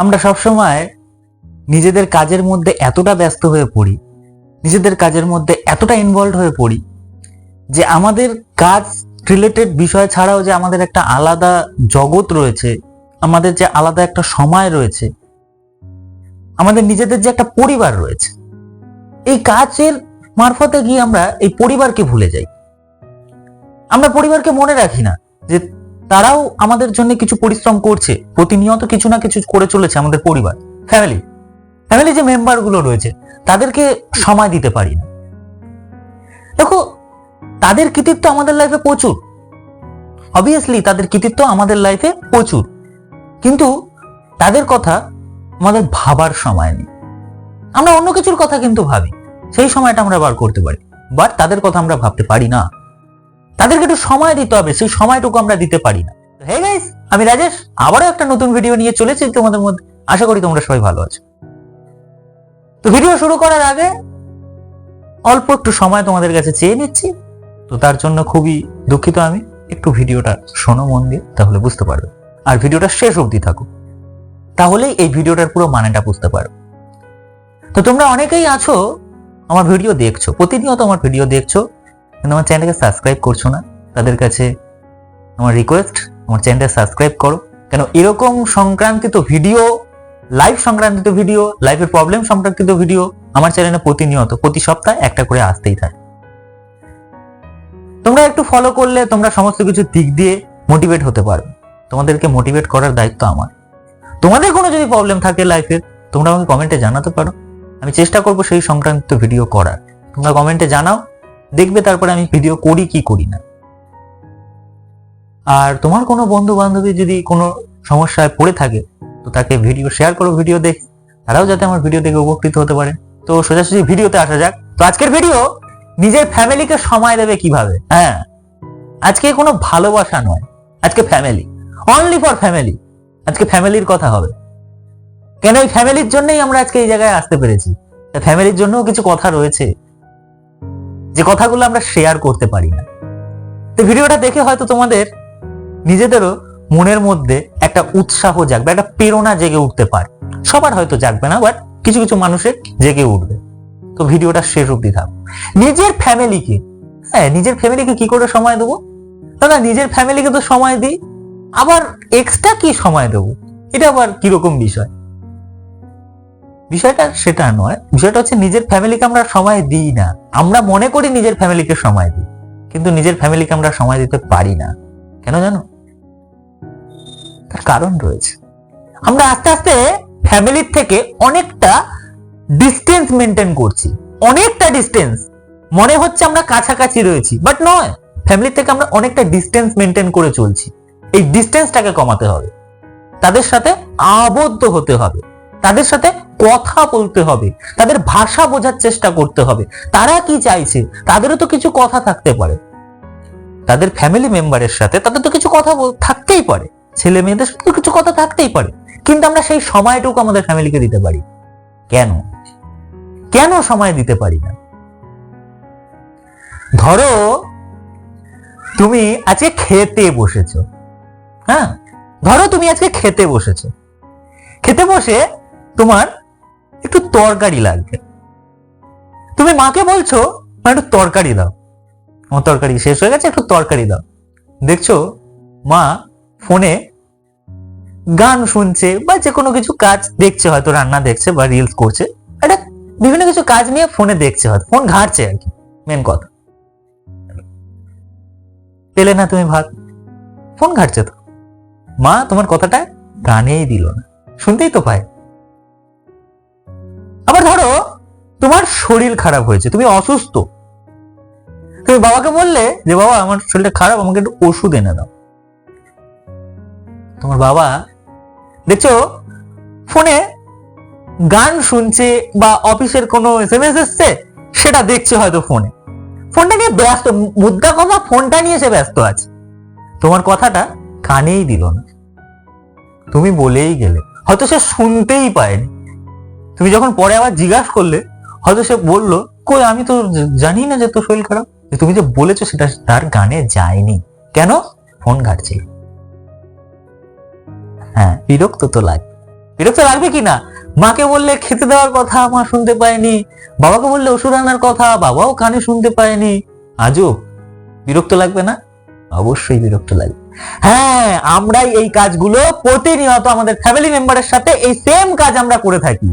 আমরা সবসময় নিজেদের কাজের মধ্যে এতটা ব্যস্ত হয়ে পড়ি, নিজেদের কাজের মধ্যে এতটা ইনভলভ হয়ে পড়ি যে আমাদের কাজ রিলেটেড বিষয় ছাড়াও যে আমাদের একটা আলাদা জগৎ রয়েছে, আমাদের যে আলাদা একটা সময় রয়েছে, আমাদের নিজেদের যে একটা পরিবার রয়েছে, এই কাজের মারফতে গিয়ে আমরা এই পরিবারকে ভুলে যাই। আমরা পরিবারকে মনে রাখি না যে তারাও আমাদের জন্য কিছু পরিশ্রম করছে, প্রতিনিয়ত কিছু না কিছু করে চলেছে আমাদের পরিবার ফ্যামিলি ফ্যামিলি যে মেম্বারগুলো রয়েছে, তাদেরকে সময় দিতে পারি না। দেখো, তাদের কৃতিত্ব আমাদের লাইফে প্রচুর। অবভিয়াসলি তাদের কৃতিত্ব আমাদের লাইফে প্রচুর। কিন্তু তাদের কথা আমাদের ভাবার সময় নেই। আমরা অন্য কিছুর কথা কিন্তু ভাবি, সেই সময়টা আমরা বার করতে পারি বাট তাদের কথা আমরা ভাবতে পারি না। তাদেরকে একটু সময় দিতে হবে, সেই সময়টুকু আমরা দিতে পারি না। হে গাইস আমি রাজেশ, আবারও একটা নতুন ভিডিও নিয়ে চলেছি তোমাদের মধ্যে। আশা করি তোমরা সবাই ভালো আছো। তো ভিডিও শুরু করার আগে অল্প একটু সময় তোমাদের কাছে চেয়ে নিচ্ছি। তো তার জন্য খুবই দুঃখিত আমি। একটু ভিডিওটা শোনো মন দিয়ে, তাহলে বুঝতে পারবে। আর ভিডিওটা শেষ অবধি থাকো। তাহলেই এই ভিডিওটার পুরো মানেটা বুঝতে পারবে। তো তোমরা অনেকেই আছো, আমার ভিডিও দেখছ, প্রতিনিয়ত আমার ভিডিও দেখছ। কিন্তু আমার চ্যানেলকে সাবস্ক্রাইব করছ না, তাদের কাছে আমার রিকোয়েস্ট আমার চ্যানেলটা সাবস্ক্রাইব করো। কেন, এরকম সংক্রান্তিত ভিডিও লাইভ সংক্রান্তিত ভিডিও লাইফের প্রবলেম সংক্রান্তিত ভিডিও আমার চ্যানেলে প্রতিনিয়ত, প্রতি সপ্তাহে একটা করে আসতেই থাকে। তোমরা একটু ফলো করলে তোমরা সমস্ত কিছু দিক দিয়ে মোটিভেট হতে পারবে। তোমাদেরকে মোটিভেট করার দায়িত্ব আমার। তোমাদের কোনো যদি প্রবলেম থাকে লাইফের তোমরা আমাকে কমেন্টে জানাতে পারো। আমি চেষ্টা করব সেই সংক্রান্ত ভিডিও করার। তোমরা কমেন্টে জানাও দেখবে তারপরে আমি ভিডিও করি কি করি না। আর তোমার কোনো বন্ধু বান্ধবী যদি কোনো সমস্যায় পড়ে থাকে, তো তাকে ভিডিও শেয়ার করো ভিডিও দেখ। তারাও যাতে আমার ভিডিও দেখে উপকৃত হতে পারে। তো সোজাসুজি ভিডিওতে আসা যাক। তো আজকের ভিডিও নিজের ফ্যামিলিকে সময় দেবে কীভাবে? হ্যাঁ। আজকে কোনো ভালোবাসা নয়। আজকে ফ্যামিলি অনলি ফর ফ্যামিলি আজকে ফ্যামিলির কথা হবে। কেন এই ফ্যামিলির জন্যই আমরা আজকে এই জায়গায় আসতে পেরেছি? ফ্যামিলির জন্যও কিছু কথা রয়েছে। যে কথাগুলো আমরা শেয়ার করতে পারি না। তো ভিডিওটা দেখে হয়তো তোমাদের নিজেদেরও মনের মধ্যে একটা উৎসাহ জাগবে, একটা প্রেরণা জেগে উঠতে পারে। সবার হয়তো জাগবে না বাট কিছু কিছু মানুষের জেগে উঠবে। তো ভিডিওটা শেষ অবধি থাক। নিজের ফ্যামিলিকে হ্যাঁ নিজের ফ্যামিলিকে কি করে সময় দেবো? দাদা, নিজের ফ্যামিলিকে তো সময় দিই, আবার এক্সট্রা কি সময় দেবো? এটা আবার কীরকম বিষয়? বিষয়টা সেটা নয়। বিষয়টা হচ্ছে নিজের ফ্যামিলিকে আমরা সময় দিই না। আমরা মনে করি নিজের ফ্যামিলিকে সময় দিই, কিন্তু নিজের ফ্যামিলিকে আমরা সময় দিতে পারি না। কেন জানো? তার কারণ রয়েছে। আমরা আস্তে আস্তে ফ্যামিলির থেকে অনেকটা ডিস্টেন্স মেনটেন করছি। অনেকটা ডিস্টেন্স মনে হচ্ছে আমরা কাছাকাছি রয়েছি বাট নয়। ফ্যামিলি থেকে আমরা অনেকটা ডিস্টেন্স মেনটেন করে চলছি। এই ডিস্টেন্সটাকে কমাতে হবে। তাদের সাথে আবদ্ধ হতে হবে। তাদের সাথে কথা বলতে হবে, তাদের ভাষা বোঝার চেষ্টা করতে হবে। তারা কি চাইছে? তাদেরও তো কিছু কথা থাকতে পারে। তাদের ফ্যামিলি মেম্বারের সাথে তাদের তো কিছু কথা থাকতেই পারে। ছেলে মেয়েদের সাথে তো কিছু কথা থাকতেই পারে। কিন্তু আমরা সেই সময়টুকু আমাদের ফ্যামিলিকে দিতে পারি। কেন? কেন সময় দিতে পারি না? ধরো, তুমি আজকে খেতে বসেছ। হ্যাঁ? ধরো তুমি আজকে খেতে বসেছ। খেতে বসে তোমার একটু তরকারি লাগবে। তুমি মাকে বলছো একটু তরকারি দাও। আমার তরকারি শেষ হয়ে গেছে, একটু তরকারি দাও। দেখছ, মা ফোনে গান শুনছে বা যে কোনো কিছু কাজ দেখছে, হয়তো রান্না দেখছে বা রিলস করছে। একটা বিভিন্ন কিছু কাজ নিয়ে ফোনে দেখছে হয়তো, ফোন ঘাটছে আর কি মেন কথা। পেলে না তুমি ভাত? ফোন ঘাটছে তো। মা তোমার কথাটা গানেই দিল না। শুনতেই তো পায়। আবার ধরো তোমার শরীর খারাপ হয়েছে, তুমি অসুস্থ। তুমি বাবাকে বললে যে, বাবা, আমার শরীরটা খারাপ, আমাকে একটু ওষুধ এনে দাও। তোমার বাবা, দেখছ, ফোনে গান শুনছে বা অফিসের কোনো এস এম এস এসছে, সেটা দেখছে হয়তো ফোনে। ফোনটা নিয়ে ব্যস্ত, মুদ্রা কথা ফোনটা নিয়ে সে ব্যস্ত আছে। তোমার কথাটা কানেই দিল না। তুমি বলেই গেলে। হয়তো সে শুনতেই পায়নি। তুমি যখন পরে আবার জিজ্ঞাসা করলে, হয়তো সে বলল, কই, আমি তো জানি না যে তোর শরীর খারাপ। তুমি যে বলেছ সেটা তার গানে যায়নি। কেন? ফোন ঘাটছিল হ্যাঁ বিরক্ত তো লাগে, বিরক্ত লাগবে কি না? মাকে বললে খেতে দেওয়ার কথা মা শুনতে পায়নি, বাবাকে বললে ওষুধ আনার কথা বাবাও কানে শুনতে পায়নি। আজও বিরক্ত লাগবে না? অবশ্যই বিরক্ত লাগবে। হ্যাঁ আমরাই এই কাজগুলো প্রতিনিয়ত আমাদের ফ্যামিলি মেম্বারের সাথে এই সেম কাজ আমরা করে থাকি।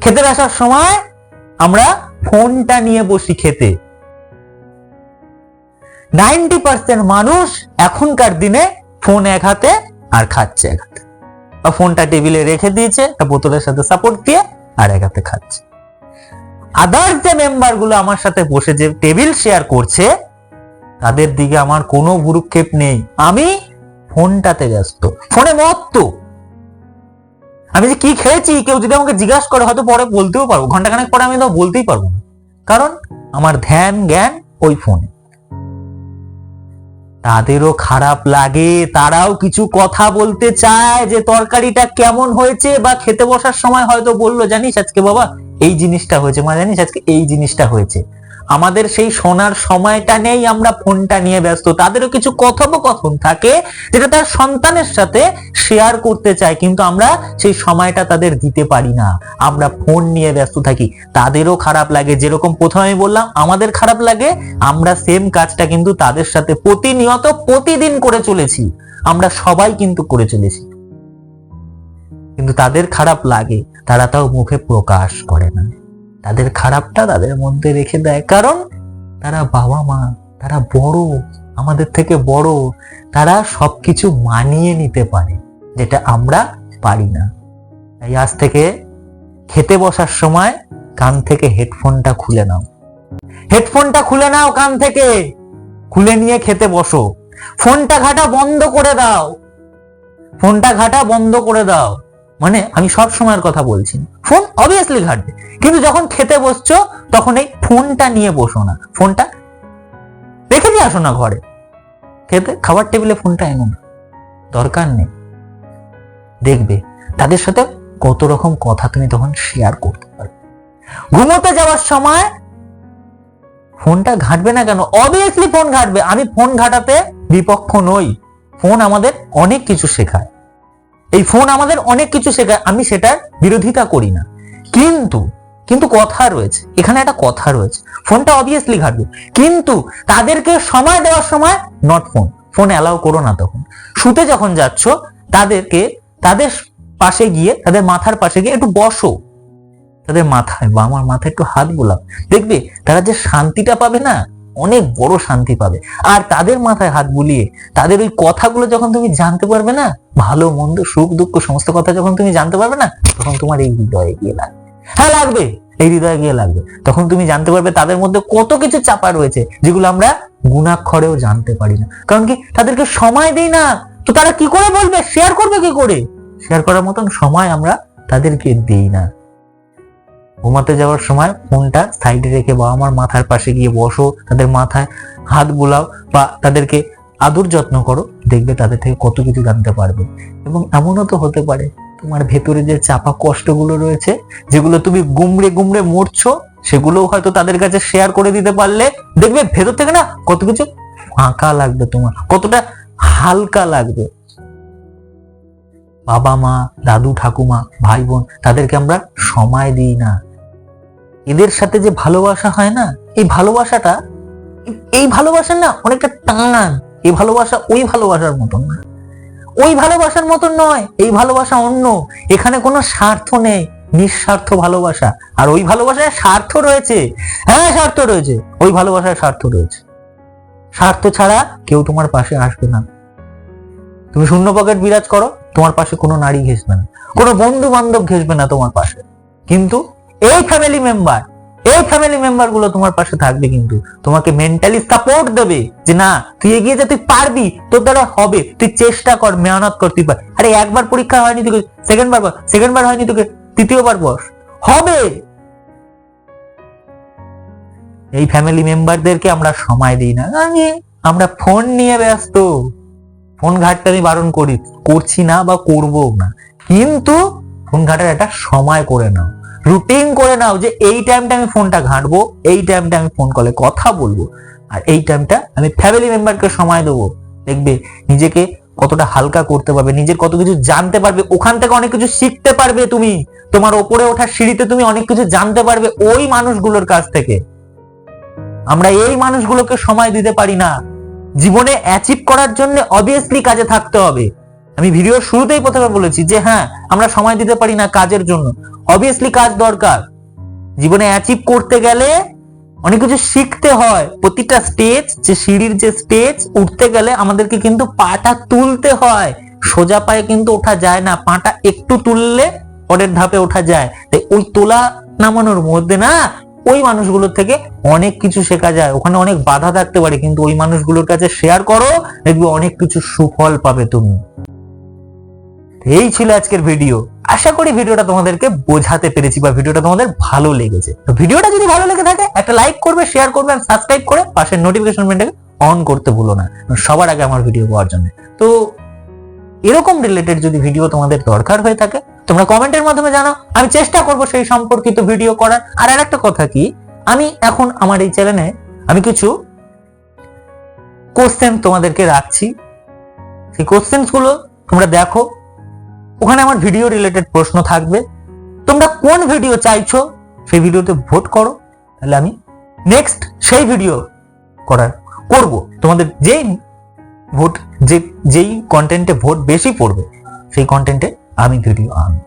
খেতে আসার সময় আমরা ফোনটা নিয়ে বসি খেতে। নাইনটি পার্সেন্ট মানুষ এখনকার দিনে ফোন এক হাতে আর খাচ্ছে এক হাতে। বা ফোনটা টেবিলে রেখে দিয়েছে, একটা বোতলের সাথে সাপোর্ট দিয়ে আর এক হাতে খাচ্ছে। আদার্স যে মেম্বারগুলো আমার সাথে বসে যে টেবিল শেয়ার করছে, তাদের দিকে আমার কোনো ভুরুক্ষেপ নেই। আমি ফোনটাতে ব্যস্ত। ফোনে মত্ত আমি যে কি খেয়েছি, কেউ যদি আমাকে জিজ্ঞাসা করে, হয়তো পরে বলতেও পারব। ঘন্টাখানেক পরে আমি তো বলতেই পারব না। কারণ আমার ধ্যান জ্ঞান ওই ফোনে। তাদেরও খারাপ লাগে, তারাও কিছু কথা বলতে চায় যে তরকারিটা কেমন হয়েছে বা খেতে বসার সময় হয়তো বলল, জানিস আজকে বাবা, এই জিনিসটা হয়েছে, মা, জানিস আজকে এই জিনিসটা হয়েছে। আমাদের সেই শোনার সময়টা নেই, আমরা ফোনটা নিয়ে ব্যস্ত। তাদেরও কিছু কথোপকথন থাকে যেটা তার সন্তানের সাথে শেয়ার করতে চায়, কিন্তু আমরা সেই সময়টা তাদের দিতে পারি না। আমরা ফোন নিয়ে ব্যস্ত থাকি। তাদেরও খারাপ লাগে। যেরকম প্রথমে বললাম, আমাদের খারাপ লাগে, আমরা সেম কাজটা কিন্তু তাদের সাথে প্রতিনিয়ত প্রতিদিন করে চলেছি। আমরা সবাই কিন্তু করে চলেছি। কিন্তু তাদের খারাপ লাগে, তারা তাও মুখে প্রকাশ করে না। তাদের খারাপটা তাদের মধ্যে রেখে দেয়। কারণ তারা বাবা মা, তারা বড়, আমাদের থেকে বড়, তারা সবকিছু মানিয়ে নিতে পারে, যেটা আমরা পারি না। তাই আজ থেকে খেতে বসার সময় কান থেকে হেডফোনটা খুলে নাও। হেডফোনটা খুলে নাও কান থেকে। খুলে নিয়ে খেতে বসো। ফোনটা ঘাটা বন্ধ করে দাও। ফোনটা ঘাটা বন্ধ করে দাও। মানে আমি সব সময়ের কথা বলছি ফোন অবভিয়াসলি ঘাটবে। কিন্তু যখন খেতে বসছো, তখন এই ফোনটা নিয়ে বসো না। ফোনটা রেখে দিয়ে আসো না ঘরে। খেতে, খাবার টেবিলে ফোনটা এনো না দরকার নেই। দেখবে, তাদের সাথে কত রকম কথা তুমি তখন শেয়ার করতে পারবে। ঘুমোতে যাওয়ার সময় ফোনটা ঘাটবে না কেন? অবভিয়াসলি ফোন ঘাটবে। আমি ফোন ঘাটাতে বিপক্ষ নই। ফোন আমাদের অনেক কিছু শেখায়। এই ফোন আমাদের অনেক কিছু শেখায়। আমি সেটার বিরোধিতা করি না। কিন্তু কিন্তু কথা রয়েছে, এখানে একটা কথা রয়েছে। ফোনটা অবভিয়াসলি ঘাটবে। কিন্তু তাদেরকে সময় দেওয়ার সময় নট ফোন ফোন অ্যালাউ করো না তখন। শুতে যখন যাচ্ছ, তাদেরকে, তাদের পাশে গিয়ে, তাদের মাথার পাশে গিয়ে একটু বসো। তাদের মাথায়, বা আমার মাথায় একটু হাত বোলাও। দেখবে, তারা যে শান্তিটা পাবে না, অনেক বড় শান্তি পাবে। আর তাদের মাথায় হাত বুলিয়ে, তাদের ওই কথাগুলো যখন তুমি জানতে পারবে না, ভালো, মন্দ, সুখ, দুঃখ, সমস্ত কথা যখন তুমি জানতে পারবে না, তখন তোমার এই হৃদয়ে গিয়ে লাগবে। হ্যাঁ লাগবে। এই হৃদয়ে গিয়ে লাগবে। তখন তুমি জানতে পারবে তাদের মধ্যে কত কিছু চাপা রয়েছে, যেগুলো আমরা গুণাক্ষরেও জানতে পারি না। কারণ কি, তাদেরকে সময় দেই না। তো তারা কি করে বলবে? শেয়ার করবে কি করে? শেয়ার করার মতন সময় আমরা তাদেরকে দেই না। ঘুমাতে যাওয়ার সময় ফোনটা সাইডে রেখে বাবা আমার মাথার পাশে গিয়ে বসো, তাদের মাথায় হাত বুলাও বা তাদেরকে আদর যত্ন করো, দেখবে তাদের থেকে কত কিছু জানতে পারবে। এবং এমনও তো হতে পারে তোমার ভেতরে যে চাপা কষ্টগুলো রয়েছে, যেগুলো তুমি গুমড়ে গুমড়ে মরছো, সেগুলোও হয়তো তাদের কাছে শেয়ার করে দিতে পারলে, দেখবে ভেতর থেকে না কত কিছু ফাঁকা লাগবে তোমার, কতটা হালকা লাগবে। বাবা মা, দাদু ঠাকুমা, ভাই বোন, তাদেরকে আমরা সময় দিই না। এদের সাথে যে ভালোবাসা হয় না, এই ভালোবাসাটা, এই ভালোবাসা না অনেকটা টান, এই ভালোবাসা ওই ভালোবাসার মতন না। ওই ভালোবাসার মতন নয়, এই ভালোবাসা অন্য। এখানে কোনো স্বার্থ নেই, নিঃস্বার্থ ভালোবাসা। আর ওই ভালোবাসায় স্বার্থ রয়েছে। হ্যাঁ স্বার্থ রয়েছে। ওই ভালোবাসায় স্বার্থ রয়েছে। স্বার্থ ছাড়া কেউ তোমার পাশে আসবে না। তুমি শূন্য পকেট বিরাজ করো, তোমার পাশে কোনো নারী ঘেসবে না। কোনো বন্ধু বান্ধব ঘেসবে না তোমার পাশে। কিন্তু এই ফ্যামিলি মেম্বার এই ফ্যামিলি মেম্বারগুলো তোমার পাশে থাকবে কিন্তু। তোমাকে মেন্টালি সাপোর্ট দেবে যে, না, তুই এগিয়ে যা, তুই পারবি, তোর দ্বারা হবে, তুই চেষ্টা কর, মেহনত কর, তুই পার আরে, একবার পরীক্ষা হয়নি তোকে সেকেন্ড বার সেকেন্ড বার হয়নি তোকে, তৃতীয়বার বস। হবে! এই ফ্যামিলি মেম্বারদেরকে আমরা সময় দিই না। আমরা ফোন নিয়ে ব্যস্ত। ফোন ঘাটতে আমি বারণ করি, করছি না বা করব না। কিন্তু ফোন ঘাটার একটা সময় করে নাও। রুটিন করে নাও যে এই টাইমটা আমি ফোনটা ঘাঁটবো, এই টাইমটা আমি ফোন কলে কথা বলব, আর এই টাইমটা আমি ফ্যামিলি মেম্বারকে সময় দেবো। দেখবে নিজেকে কতটা হালকা করতে পারবে, নিজের কত কিছু জানতে পারবে, ওখান থেকে অনেক কিছু শিখতে পারবে তুমি। তোমার ওপরে ওঠার সিঁড়িতে তুমি অনেক কিছু জানতে পারবে ওই মানুষগুলোর কাছ থেকে। আমরা এই মানুষগুলোকে সময় দিতে পারি না। জীবনে অ্যাচিভ করার জন্য অবভিয়াসলি কাজে থাকতে হবে। আমি ভিডিওর শুরুতেই প্রথমে বলেছি যে হ্যাঁ আমরা সময় দিতে পারি না কাজের জন্য। অবভিয়াসলি কাজ দরকার। জীবনে অ্যাচিভ করতে গেলে অনেক কিছু শিখতে হয়। প্রতিটা স্টেজ যে সিঁড়ির যে স্টেজ উঠতে গেলে আমাদেরকে কিন্তু পাটা তুলতে হয়। সোজা পায়ে কিন্তু ওঠা যায় না, পাটা একটু তুললে পরের ধাপে ওঠা যায়। তাই ওই তোলা নামানোর মধ্যে না, ওই মানুষগুলোর থেকে অনেক কিছু শেখা যায়। ওখানে অনেক বাধা থাকতে পারে, কিন্তু ওই মানুষগুলোর কাছে শেয়ার করো, দেখবে অনেক কিছু সুফল পাবে তুমি। এই ছিল আজকের ভিডিও আশা করি ভিডিওটা তোমাদেরকে বোঝাতে পেরেছি বা ভিডিওটা তোমাদের ভালো লেগেছে। তো ভিডিওটা যদি ভালো লেগে থাকে, একটা লাইক করবে শেয়ার করবে আর সাবস্ক্রাইব করে পাশের নোটিফিকেশন বেলটাকে অন করতে ভুলো না। সবার আগে আমার ভিডিও পাওয়ার জন্য। তো এরকম রিলেটেড যদি ভিডিও তোমাদের দরকার হয়ে থাকে, তোমরা কমেন্টের মাধ্যমে জানাও। আমি চেষ্টা করব সেই সম্পর্কিত ভিডিও করার। আর আরেকটা কথা কি, আমি এখন আমার এই চ্যানেলে আমি কিছু কোশ্চেন তোমাদেরকে রাখছি। সেই কোশ্চেন্সগুলো তোমরা দেখো। ওখানে আমার ভিডিও রিলেটেড প্রশ্ন থাকবে। তোমরা কোন ভিডিও চাইছো, সেই ভিডিওতে ভোট করো। তাহলে আমি নেক্সট সেই ভিডিও করার করব। তোমাদের যেই ভোট যে, যেই কন্টেন্টে ভোট বেশি পড়বে, সেই কন্টেন্টে আমি ভিডিও আনব।